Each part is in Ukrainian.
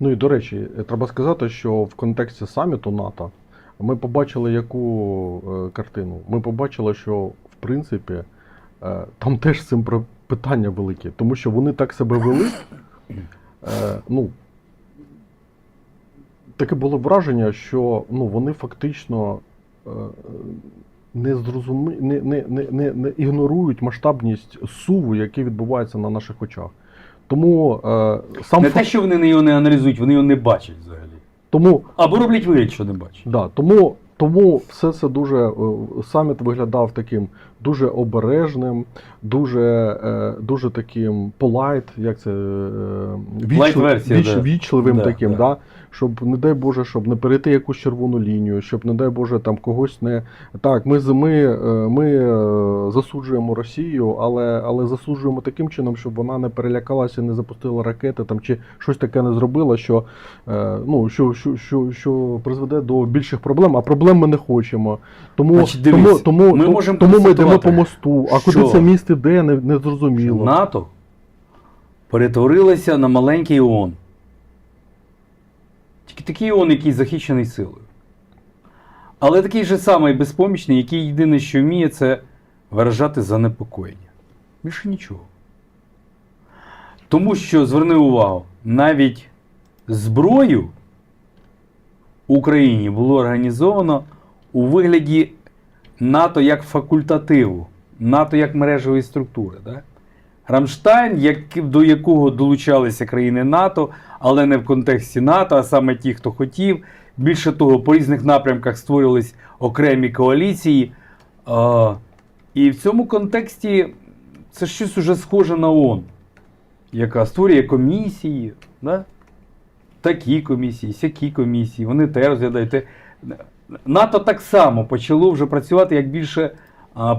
Ну і до речі, треба сказати, що в контексті саміту НАТО ми побачили яку е, картину? Ми побачили, що в принципі е, там теж цим питання великі, тому що вони так себе вели. Е, ну, таке було враження, що ну, вони фактично не, зрозумі... не, не, не, не, не ігнорують масштабність суву, який відбувається на наших очах. Тому е, сам Не факт- те, що вони його не аналізують, вони його не бачать взагалі. тому Або роблять вигляд, що не бачать. Да, тому, тому все це дуже е, саміт виглядав таким дуже обережним, дуже, е, дуже таким polite, як це е, віч, вічливим Да, таким, да. да. щоб, не дай Боже, щоб не перейти якусь червону лінію, щоб, не дай Боже, там когось не. Так, ми, ми, ми засуджуємо Росію, але, але засуджуємо таким чином, щоб вона не перелякалася, не запустила ракети там, чи щось таке не зробила, що, ну, що, що, що, що призведе до більших проблем, а проблем ми не хочемо. Тому, Значить, тому, тому, ми тому, можемо тому ми йдемо констатувати, по мосту. А куди це міст іде, не, не зрозуміло. НАТО перетворилося на маленький ООН. Тільки такий ООН, який захищений силою. Але такий же самий безпомічний, який єдине, що вміє, це виражати занепокоєння. Більше нічого. Тому що, зверни увагу, навіть зброю Україні було організовано у вигляді НАТО як факультативу, НАТО як мережевої структури. Да? Рамштайн, як, до якого долучалися країни НАТО, але не в контексті НАТО, а саме ті, хто хотів. Більше того, по різних напрямках створювались окремі коаліції. А, і в цьому контексті це щось уже схоже на ООН, яка створює комісії, да? Такі комісії, сякі комісії, вони те розглядають. НАТО так само почало вже працювати як більше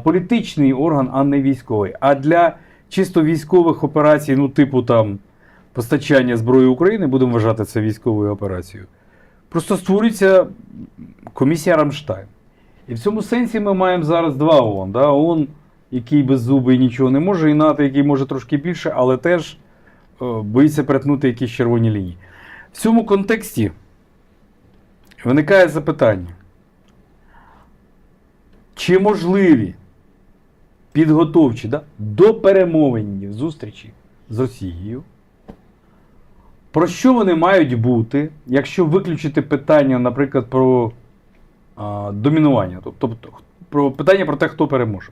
політичний орган, а не військовий. А для чисто військових операцій, ну, типу там постачання зброї України, будемо вважати це військовою операцією. Просто створюється комісія Рамштайн. І в цьому сенсі ми маємо зараз два ООН. Да? ООН, який без зуби нічого не може, і НАТО, який може трошки більше, але теж е, боїться перетнути якісь червоні лінії. В цьому контексті виникає запитання. Чи можливі підготовчі да, до перемовинів зустрічі з Росією? Про що вони мають бути, якщо виключити питання, наприклад, про а, домінування, тобто про питання про те, хто переможе?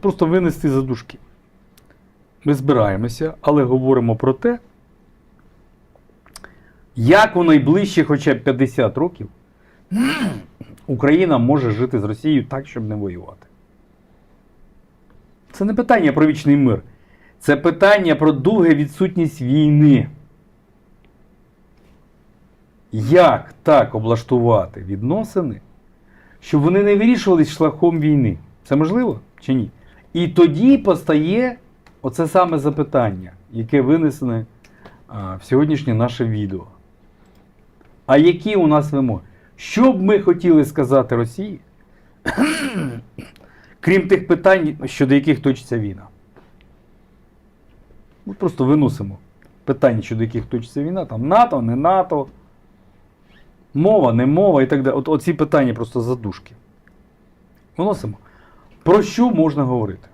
Просто винести за дужки. Ми збираємося, але говоримо про те, як у найближчі хоча б 50 років Україна може жити з Росією так, щоб не воювати. Це не питання про вічний мир. Це питання про довгу відсутність війни. Як так облаштувати відносини, щоб вони не вирішувались шляхом війни? Це можливо чи ні? І тоді постає оце саме запитання, яке винесене в сьогоднішнє наше відео. А які у нас вимоги? Що б ми хотіли сказати Росії, крім тих питань, щодо яких точиться війна? Ми просто виносимо питання, щодо яких точиться війна, там НАТО, не НАТО, мова, не мова і так далі. От оці питання просто задушки. Виносимо. Про що можна говорити?